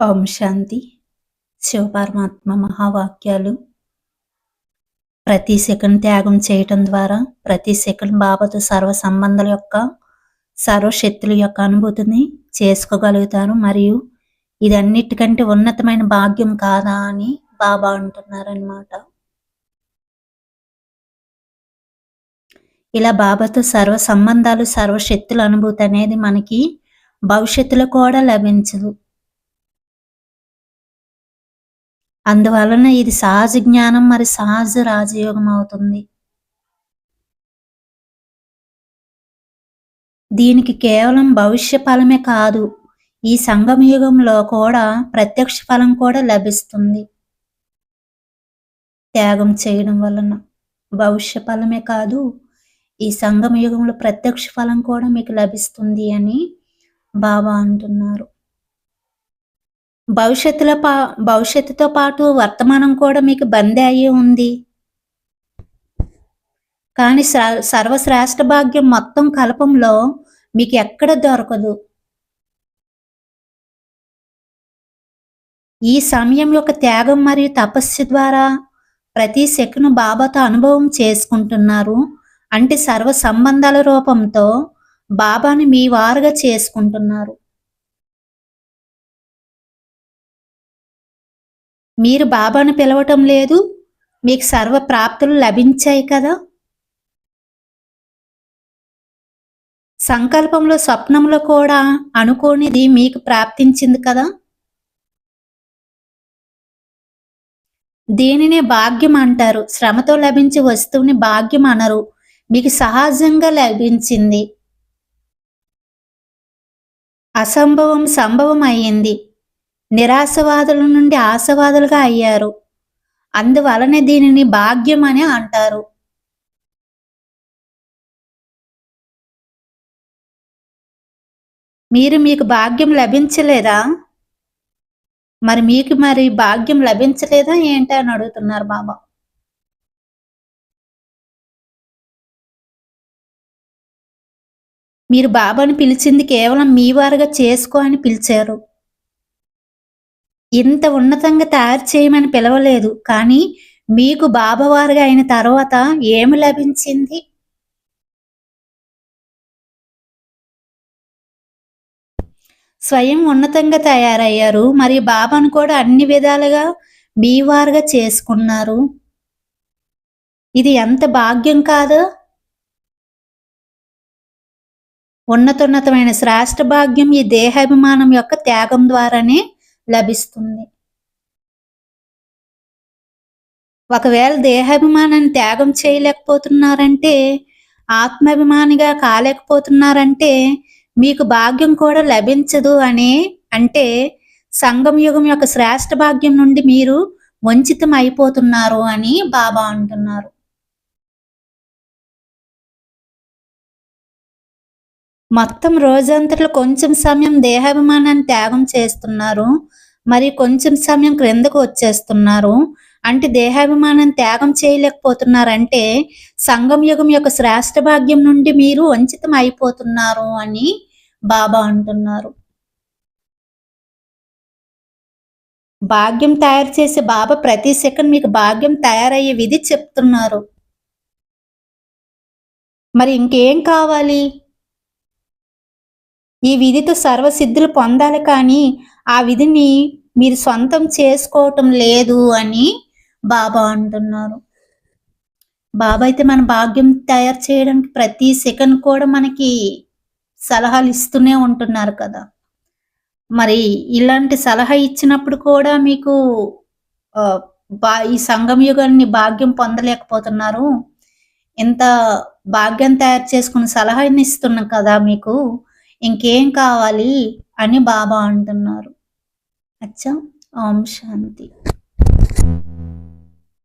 ఓం శాంతి. శివపరమాత్మ మహావాక్యాలు. ప్రతి సెకండ్ త్యాగం చేయటం ద్వారా ప్రతి సెకండ్ బాబాతో సర్వ సంబంధాల యొక్క సర్వశక్తుల యొక్క అనుభూతిని చేసుకోగలుగుతారు మరియు ఇది అన్నిటికంటే ఉన్నతమైన భాగ్యం కాదా అని బాబా అంటున్నారనమాట ఇలా బాబాతో సర్వ సంబంధాలు సర్వశక్తుల అనుభూతి అనేది మనకి భవిష్యత్తులో కూడా లభించదు. అందువలన ఇది సహజ జ్ఞానం మరి సహజ రాజయోగం అవుతుంది. దీనికి కేవలం భవిష్య ఫలమే కాదు ఈ సంగమ యుగంలో కూడా ప్రత్యక్ష ఫలం కూడా లభిస్తుంది. త్యాగం చేయడం వలన భవిష్య ఫలమే కాదు ఈ సంగమ యుగంలో ప్రత్యక్ష ఫలం కూడా మీకు లభిస్తుంది అని బాబా అంటున్నారు. భవిష్యత్తులో పా భవిష్యత్తుతో పాటు వర్తమానం కూడా మీకు బందే అయ్యి ఉంది. కానీ సర్వశ్రేష్ఠ భాగ్యం మొత్తం కలపంలో మీకు ఎక్కడ దొరకదు. ఈ సమయం యొక్క త్యాగం మరియు తపస్సు ద్వారా ప్రతి శకును బాబాతో అనుభవం చేసుకుంటున్నారు. అంటే సర్వ సంబంధాల రూపంతో బాబాని మీ వారుగా చేసుకుంటున్నారు. మీరు బాబాను పిలవటం లేదు. మీకు సర్వ ప్రాప్తులు లభించాయి కదా. సంకల్పంలో స్వప్నంలో కూడా అనుకోనిది మీకు ప్రాప్తించింది కదా. దీనినే భాగ్యం అంటారు. శ్రమతో లభించే వస్తువుని భాగ్యం అనరు. మీకు సహజంగా లభించింది. అసంభవం సంభవం అయ్యింది నిరాశవాదుల నుండి ఆశవాదులుగా అయ్యారు. అందువలనే దీనిని భాగ్యం అని అంటారు. మీరు మీకు భాగ్యం లభించలేదా? మరి మీకు మరి భాగ్యం లభించలేదా ఏంటి అని అడుగుతున్నారు బాబా. మీరు బాబాని పిలిచింది కేవలం మీ వారుగా చేసుకో అని పిలిచారు. ఇంత ఉన్నతంగా తయారు చేయమని పిలవలేదు. కానీ మీకు బాబావారుగా అయిన తర్వాత ఏమి లభించింది? స్వయం ఉన్నతంగా తయారయ్యారు. మరి బాబాను కూడా అన్ని విధాలుగా మీ వారుగా చేసుకున్నారు. ఇది ఎంత భాగ్యం కాదు? ఉన్నతోన్నతమైన శ్రేష్ఠ భాగ్యం ఈ దేహాభిమానం యొక్క త్యాగం ద్వారానే లభిస్తుంది. ఒకవేళ దేహాభిమానాన్ని త్యాగం చేయలేకపోతున్నారంటే ఆత్మాభిమానిగా కాలేకపోతున్నారంటే మీకు భాగ్యం కూడా లభించదు అని అంటే సంగం యుగం యొక్క శ్రేష్ఠ భాగ్యం నుండి మీరు వంచితం అయిపోతున్నారు అని బాబా అంటున్నారు. మొత్తం రోజంతట్లో కొంచెం సమయం దేహాభిమానాన్ని త్యాగం చేస్తున్నారు. మరి కొంచెం సమయం క్రిందకు వచ్చేస్తున్నారు. అంటే దేహాభిమానం త్యాగం చేయలేకపోతున్నారంటే సంగం యుగం యొక్క శ్రేష్ఠ భాగ్యం నుండి మీరు వంచితం అయిపోతున్నారు అని బాబా అంటున్నారు. భాగ్యం తయారు చేసే బాబా ప్రతి సెకండ్ మీకు భాగ్యం తయారయ్యే విధి చెప్తున్నారు. మరి ఇంకేం కావాలి? ఈ విధితో సర్వసిద్ధులు పొందాలి కానీ ఆ విధిని మీరు సొంతం చేసుకోవటం లేదు అని బాబా అంటున్నారు. బాబా అయితే మన భాగ్యం తయారు చేయడానికి ప్రతి సెకండ్ కూడా మనకి సలహాలు ఇస్తూనే ఉంటున్నారు కదా. మరి ఇలాంటి సలహా ఇచ్చినప్పుడు కూడా మీకు బా ఈ సంగం యుగాన్ని భాగ్యం పొందలేకపోతున్నారు. ఇంత భాగ్యం తయారు చేసుకుని సలహాని ఇస్తున్నాం కదా మీకు. ఇంకేం కావాలి అని బాబా అంటున్నారు. అచ్చా. ఓం శాంతి.